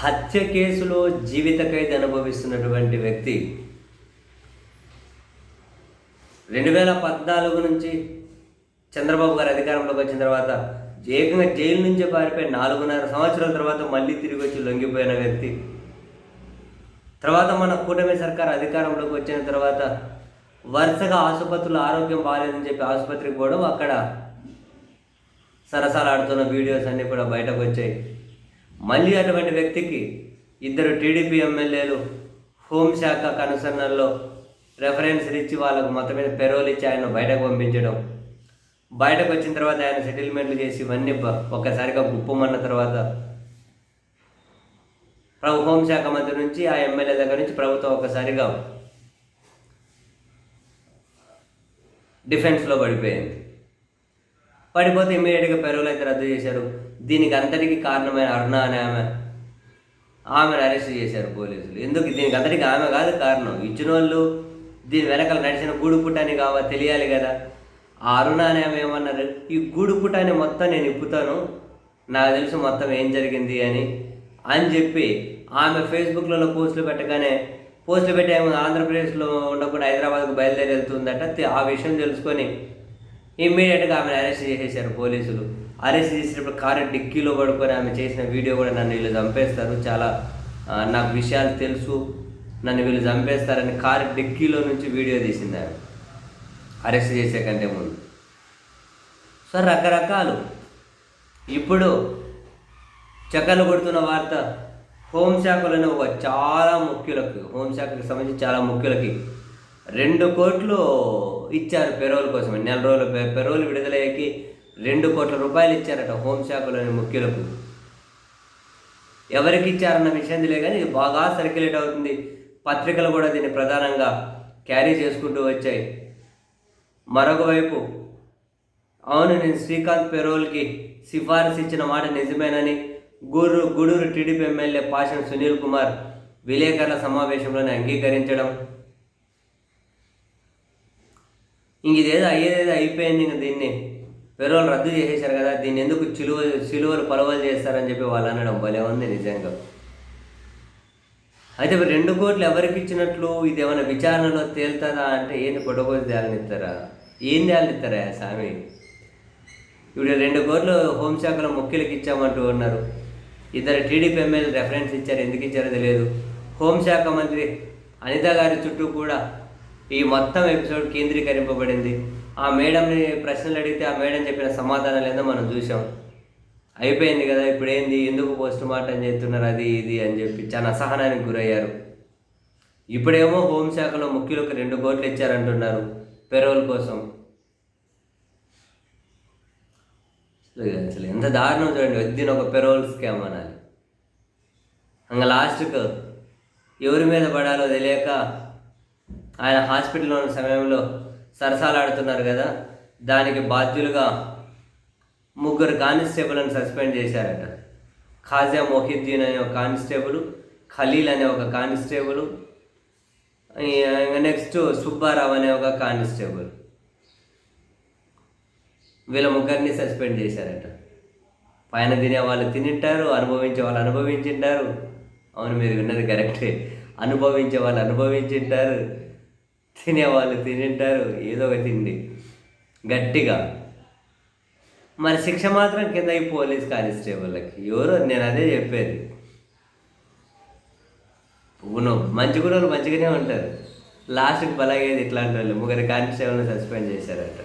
హత్య కేసులో జీవిత ఖైదు అనుభవిస్తున్నటువంటి వ్యక్తి రెండు వేల పద్నాలుగు నుంచి చంద్రబాబు గారు అధికారంలోకి వచ్చిన తర్వాత ఏకంగా జైలు నుంచి పారిపోయి నాలుగున్నర సంవత్సరాల తర్వాత మళ్ళీ తిరిగి వచ్చి లొంగిపోయిన వ్యక్తి. తర్వాత మన కూటమి సర్కార్ అధికారంలోకి వచ్చిన తర్వాత వరుసగా ఆసుపత్రులు ఆరోగ్యం బాగాలేదని చెప్పి ఆసుపత్రికి పోవడం అక్కడ సరసాలాడుతున్న వీడియోస్ అన్నీ కూడా బయటకు వచ్చాయి. మళ్ళీ అటువంటి వ్యక్తికి ఇద్దరు టీడీపీ ఎమ్మెల్యేలు హోంశాఖ కనుసన్నల్లో రెఫరెన్స్ ఇచ్చి వాళ్ళకు మొత్తం మీద పెరోలు ఇచ్చి ఆయన బయటకు పంపించడం. బయటకు వచ్చిన తర్వాత ఆయన సెటిల్మెంట్లు చేసి ఇవన్నీ ఒక్కసారిగా గుప్పమన్న తర్వాత ప్రభు హోంశాఖ మంత్రి నుంచి ఆ ఎమ్మెల్యే దగ్గర నుంచి ప్రభుత్వం ఒక్కసారిగా డిఫెన్స్లో పడిపోయింది. పడిపోతే ఇమీడియట్గా పెరువులు అయితే రద్దు చేశారు. దీనికి అంతటికి కారణమైన అరుణ అనే ఆమె ఆమెను అరెస్ట్ చేశారు పోలీసులు. ఎందుకు? దీనికి అంతటికి ఆమె కాదు కారణం. ఇచ్చిన వాళ్ళు దీని వెనకాల నడిచిన గూడు గూడుపుటాని కావా తెలియాలి కదా. ఆ అరుణ అనే ఆమె ఏమన్నారు? ఈ గూడు గూడుపుటాని మొత్తం నేను ఇప్పుతాను నాకు తెలుసు మొత్తం ఏం జరిగింది అని. అని చెప్పి ఆమె ఫేస్బుక్లలో పోస్టులు పెట్టగానే పోస్టులు పెట్టి ఆమె ఆంధ్రప్రదేశ్లో ఉండకుండా హైదరాబాద్కు బయలుదేరి వెళ్తుందట. ఆ విషయం తెలుసుకొని ఇమ్మీడియట్గా ఆమెను అరెస్ట్ చేసేసారు పోలీసులు. అరెస్ట్ చేసినప్పుడు కారు డిక్కీలో పడుకొని ఆమె చేసిన వీడియో కూడా నన్ను వీళ్ళు చంపేస్తారు. చాలా నాకు విషయాలు తెలుసు. నన్ను వీళ్ళు చంపేస్తారని కారు డిక్కీలో నుంచి వీడియో తీసింది ఆమె. అరెస్ట్ చేసే కంటే ముందు. సో రకరకాలు. ఇప్పుడు చెక్కలు కొడుతున్న వార్త హోంశాఖలోనే ఒక చాలా ముఖ్యులకి హోంశాఖకి సంబంధించి చాలా ముఖ్యులకి రెండు కోట్లు ఇచ్చారు పెరోల్ కోసం నెల రోజులు పెరోల్ విడుదలయ్యేకి రెండు కోట్ల రూపాయలు ఇచ్చారట హోంశాఖలోని ముఖ్యులకు. ఎవరికి ఇచ్చారన్న విషయం తెలియదు కానీ ఇది బాగా సర్క్యులేట్ అవుతుంది. పత్రికలు కూడా దీన్ని ప్రధానంగా క్యారీ చేసుకుంటూ వచ్చాయి. మరొక వైపు అవును నేను శ్రీకాంత్ పెరోల్కి సిఫారసు ఇచ్చిన మాట నిజమేనని గూడూరు గూడూరు టీడీపీ ఎమ్మెల్యే పాషన్ సునీల్ కుమార్ విలేకరుల సమావేశంలోనే అంగీకరించడం ఇంక ఇదేదో అయ్యేదేదో అయిపోయింది ఇంక దీన్ని. పెరోల్ రద్దు చేసేసారు కదా దీన్ని ఎందుకు చిలువ సిలువలు పొలవలు చేస్తారని చెప్పి వాళ్ళు అనడం భలే ఉంది నిజంగా. అయితే రెండు కోట్లు ఎవరికి ఇచ్చినట్లు? ఇది ఏమైనా విచారణలో తేలుతుందా అంటే ఏంది పొడగోసి తేలనిస్తారా ఏం తేలనిస్తారా స్వామి? ఇప్పుడు రెండు కోట్లు హోంశాఖలో ముఖ్యులకి ఇచ్చామంటూ ఉన్నారు. ఇద్దరు టీడీపీ ఎమ్మెల్యే రెఫరెన్స్ ఇచ్చారు ఎందుకు ఇచ్చారో తెలియదు. హోంశాఖ మంత్రి అనిత గారి చుట్టూ కూడా ఈ మొత్తం ఎపిసోడ్ కేంద్రీకరింపబడింది. ఆ మేడంని ప్రశ్నలు అడిగితే ఆ మేడం చెప్పిన సమాధానాలు ఏందో మనం చూసాం అయిపోయింది కదా ఇప్పుడు ఏంది ఎందుకు పోస్ట్ మార్టం చేస్తున్నారు అది ఇది అని చెప్పి చాలా అసహనానికి గురయ్యారు. ఇప్పుడేమో హోంశాఖలో ముఖ్యులకు రెండు కోట్లు ఇచ్చారంటున్నారు పెరోల్ కోసం. అసలు ఎంత దారుణం చూడండి వద్దిన ఒక పెరోల్ స్కామ్ అనాలి. ఇంకా లాస్ట్కు ఎవరి మీద పడాలో తెలియక ఆయన హాస్పిటల్లో ఉన్న సమయంలో సరసాలాడుతున్నారు కదా దానికి బాధ్యులుగా ముగ్గురు కానిస్టేబుల్ని సస్పెండ్ చేశారట. ఖాజా మొహిద్దీన్ అనే ఒక కానిస్టేబుల్ ఖలీల్ అనే ఒక కానిస్టేబుల్ నెక్స్ట్ సుబ్బారావు అనే ఒక కానిస్టేబుల్. వీళ్ళ ముగ్గురిని సస్పెండ్ చేశారట. పైన తినే వాళ్ళు తినింటారు అనుభవించే వాళ్ళు అనుభవించింటారు. అవును మీరు విన్నది కరెక్టే. అనుభవించే వాళ్ళు అనుభవించింటారు. తినేవాళ్ళు తినింటారు ఏదో ఒక తిండి. గట్టిగా. మరి శిక్ష మాత్రం కింద ఈ పోలీస్ కానిస్టేబుల్కి ఎవరు నేను అదే చెప్పేది. అవును మంచి కూడా మంచిగానే ఉంటారు. లాస్ట్కి బలాగేది ఇట్లాంటి వాళ్ళు ముగ్గురు కానిస్టేబుల్ని సస్పెండ్ చేశారంట.